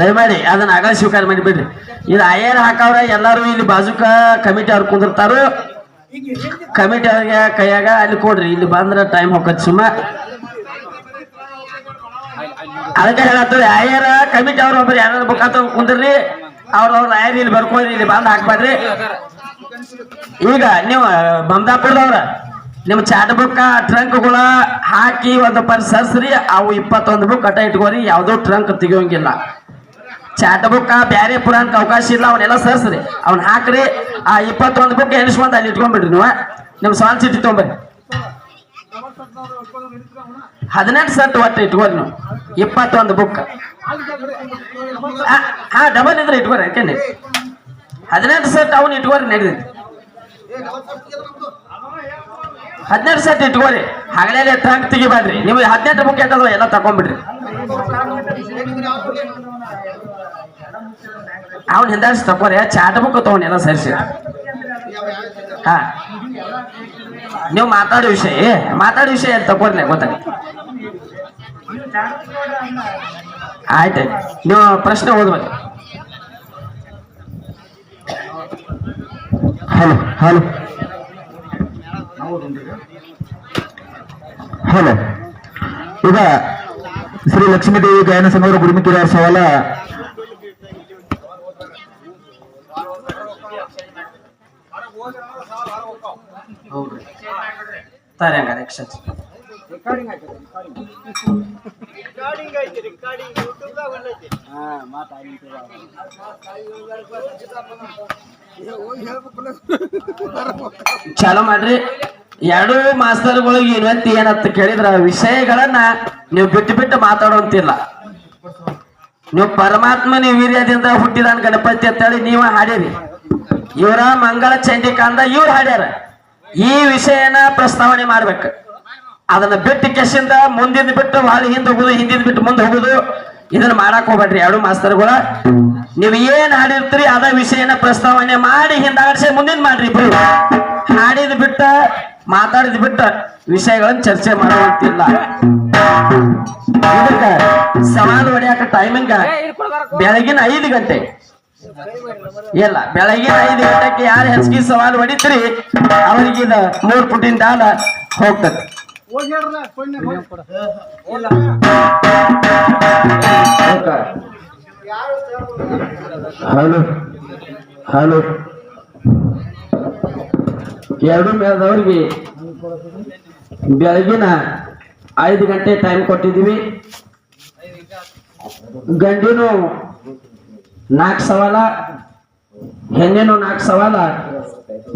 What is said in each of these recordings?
ದಯಮಾಡಿ ಅದನ್ನ ಆಗ ಸ್ವೀಕಾರ ಮಾಡಿ ಬಿಡ್ರಿ. ಇದು ಅಯ್ಯರ್ ಹಾಕವ್ರ ಎಲ್ಲಾರು ಇಲ್ಲಿ ಬಾಜುಕ ಕಮಿಟಿ ಅವ್ರು ಕುಂದಿರ್ತಾರು. ಕಮಿಟಿ ಅವ್ರಿಗೆ ಕೈಯಾಗ ಅಲ್ಲಿ ಕೊಡ್ರಿ. ಇಲ್ಲಿ ಬಂದ್ರ ಟೈಮ್ ಹೋಗತ್ ಸುಮ್ಮ. ಅದಕ್ಕೆ ಹೇಳತ್ತದ ಆಯರ ಕಮಿಟಿ ಅವ್ರ ಒಬ್ರು ಯಾರು ಅಂತ ಕುಂದ್ರಿ ಅವ್ರ ಅವ್ರ ಆಯರ್ ಇಲ್ಲಿ ಬರ್ಕೊಳ್ರಿ, ಇಲ್ಲಿ ಬಂದ್ ಹಾಕ್ಬಾಡ್ರಿ ಈಗ ನೀವು ಮಮದಾಪುರದವ್ರ ನಿಮ್ ಚಾಟ್ ಬುಕ್ ಟ್ರಂಕ್ಗಳ ಹಾಕಿ ಒಂದು ಪರ್ ಸರ್ಸ್ರಿ, ಅವು ಇಪ್ಪತ್ತೊಂದು ಬುಕ್ ಕಟ್ಟ ಇಟ್ಕೋರಿ, ಯಾವ್ದೋ ಟ್ರಂಕ್ ತೆಗಿಯೋಂಗಿಲ್ಲ. ಚಾಟ್ ಬುಕ್ ಬ್ಯಾರೆ ಪುರಾಣಕ್ಕೆ ಅವಕಾಶ ಇಲ್ಲ, ಅವನ್ನೆಲ್ಲ ಸರ್ಸ್ರಿ ಅವ್ನ ಹಾಕ್ರಿ, ಆ ಇಪ್ಪತ್ತೊಂದು ಬುಕ್ ಎಣಿಸ್ಕೊಂಡ್ ಅಲ್ಲಿ ಇಟ್ಕೊಂಡ್ಬಿಡ್ರಿ ನೀವು ನಿಮ್ ಸಾಲ್ ಚೀಟಿ ತೊಗೊಂಬರ್ರಿ ಹದಿನೆಂಟು ಸೆಟ್ ಒಟ್ಟು ಇಟ್ಕೋರಿ ನೀವು, ಇಪ್ಪತ್ತೊಂದು ಬುಕ್ ಹಾ ಡಬಲ್ ಇದ್ರೆ ಇಟ್ಕೋರಿ ಯಾಕೆಂದ್ರೆ? ಹದಿನೆಂಟು ಸೆಟ್ ಅವನು ಇಟ್ಕೋರಿ ನಡೆದೈತಿ ಹದಿನೆಂಟು ಸೆಟ್ ಇಟ್ಕೋರಿ ಹಗಲೆಲ್ಲ ಟ್ರಂಕ್ ತೆಗಿಬೇಡ್ರಿ ನೀವು ಹದಿನೆಂಟು ಬುಕ್ ಎಟ್ಟದವ ಎಲ್ಲ ತಗೊಂಡ್ಬಿಡ್ರಿ ಅವ್ನ ಹಿಂದಾಡ್ಸಿ ತಗೋರಿ ಚಾಟ ಬುಕ್ ತಗೊಂಡು ಎಲ್ಲ ಸರಿಸಿ. ಹಾ. ನೀವು ಮಾತಾಡೋ ವಿಷಯ ಮಾತಾಡೋ ವಿಷಯ ಅಂತ ತಗೋರಿ ಗೊತ್ತಾಗ? ಆಯ್ತು ನೀವು ಪ್ರಶ್ನೆ ಓದ್ಬೇಕು ಹಲೋ ಹಲೋ. ಹಲೋ. ಈಗ ಶ್ರೀ ಲಕ್ಷ್ಮೀದೇವಿ ಗಾಯನ ಸಂಘದ ಗುರುಮಿಕಿರ ಸವಾಲ. ಚಾಲು ಮಾಡ್ರಿ. ಎರಡು ಮಾಸ್ತರ್ಗಳಿಗೆ ವಿನಂತಿ ಏನಂತ ಕೇಳಿದ್ರ, ವಿಷಯಗಳನ್ನ ನೀವು ಬಿಟ್ಟು ಬಿಟ್ಟು ಮಾತಾಡುವಂತಿಲ್ಲ. ನೀವು ಪರಮಾತ್ಮನ ವೀರ್ಯದಿಂದ ಹುಟ್ಟಿದಾನ ಗಣಪತಿ ಅಂತೇಳಿ ನೀವ ಹಾಡಿರಿ. ಇವರ ಮಂಗಳ ಚಂಡಿಕಾಂದ ಇವ್ರು ಹಾಡ್ಯಾರ. ಈ ವಿಷಯನ ಪ್ರಸ್ತಾವನೆ ಮಾಡ್ಬೇಕು. ಅದನ್ನ ಬಿಟ್ಟು ಕೆಸಿಂದ ಮುಂದಿನ ಬಿಟ್ಟು ಭಾಳ ಹಿಂದೆ ಹೋಗುದು ಹಿಂದಿನ ಬಿಟ್ಟು ಮುಂದೆ ಹೋಗುದು, ಇದನ್ನ ಮಾಡಕ್ ಹೋಗ್ಬೇಡ್ರಿ ಎರಡು ಮಾಸ್ತರ್ಗಳ. ನೀವು ಏನ್ ಹಾಡಿರ್ತೀರಿ ಅದ ವಿಷಯನ ಪ್ರಸ್ತಾವನೆ ಮಾಡಿ ಹಿಂದಾಡ್ಸಿ ಮುಂದಿನ ಮಾಡ್ರಿ ಹಾಡಿದ್ ಬಿಟ್ಟ ಮಾತಾಡಿದ್ ಬಿಟ್ಟ ವಿಷಯಗಳನ್ನ ಚರ್ಚೆ ಮಾಡುವಂತಿಲ್ಲ. ಇದಕ್ಕ ಸವಾಲು ಹೊಡ್ಯಾಕ ಟೈಮಿಂಗ್ ಬೆಳಗಿನ ಐದು ಗಂಟೆ. ಇಲ್ಲ ಬೆಳಗಿನ ಐದು ಗಂಟೆಗೆ ಯಾರು ಹೆಚ್ಚಿಗೆ ಸವಾಲು ಹೊಡಿತ್ರಿ ಅವರಿಗೆ ಇದು ಮೂರ್ ಪುಟಿನ ದಾನ ಹೋಗ್ತದೆ. Hello hello. ಎರಡು ಮೇಳದವ್ರಿಗೆ ಬೆಳಗಿನ ಐದು ಗಂಟೆ ಟೈಮ್ ಕೊಟ್ಟಿದ್ದೀವಿ. ಗಂಡಿನೂ ನಾಲ್ಕು ಸವಾಲ, ಹೆಣ್ಣೇನು ನಾಲ್ಕು ಸವಾಲ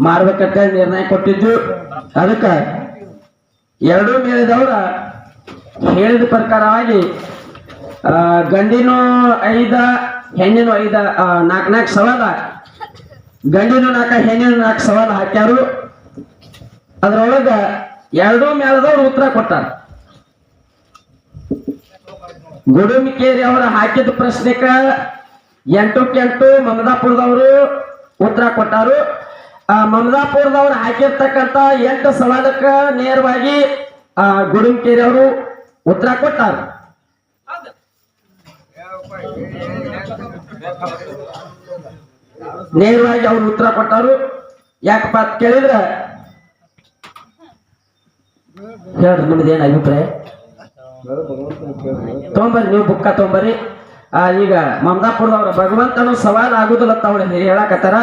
ಮಾಡ್ಬೇಕಂತ ನಿರ್ಣಯ ಕೊಟ್ಟಿದ್ದು. ಅದಕ್ಕೆ ಎರಡೂ ಮೇಳದವ್ರ ಹೇಳಿದ ಪ್ರಕಾರವಾಗಿ ಗಂಡಿನೂ ಐದ, ಹೆಣ್ಣಿನ ಐದ ನಾಲ್ಕು ನಾಲ್ಕು ಸವಾಲ, ಗಂಡಿನೂ ನಾಲ್ಕ ಹೆಣ್ಣಿನ ನಾಲ್ಕು ಸವಾಲು ಹಾಕ್ಯಾರು. ಅದ್ರೊಳಗ ಎರಡೂ ಮೇಳದವ್ರು ಉತ್ತರ ಕೊಟ್ಟಾರ. ಗುಡುಮಿಕೇರಿ ಅವರ ಹಾಕಿದ ಪ್ರಶ್ನೆಕ ಎಂಟು ಕೆಂಟು ಮಮದಾಪುರದವರು ಉತ್ತರ ಕೊಟ್ಟಾರು. ಆ ಮಮದಾಪುರದವ್ರು ಹಾಕಿರ್ತಕ್ಕಂತ ಎಂಟು ಸವಾಲಕ್ಕ ನೇರವಾಗಿ, ಆ, ಗುಡುಮಿಕೇರಿ ಅವರು ಉತ್ತರ ಕೊಟ್ಟಾರ. ನೇರವಾಗಿ ಅವ್ರು ಉತ್ತರ ಕೊಟ್ಟಾರು. ಯಾಕಪ್ಪ ಅಂತ ಕೇಳಿದ್ರ ಹೇಳ್ರಿ ಏನು ಅಭಿಪ್ರಾಯ? ತೊಂಬರ್ರಿ ನೀವು ಬುಕ್ಕ ತೊಂಬರ್ರಿ ಆ, ಈಗ ಮಮದಾಪುರದವ್ರ ಭಗವಂತನು ಸವಾಲ್ ಆಗುದಿಲ್ಲ ಅಂತ ಹೇಳಕತ್ತಾರ.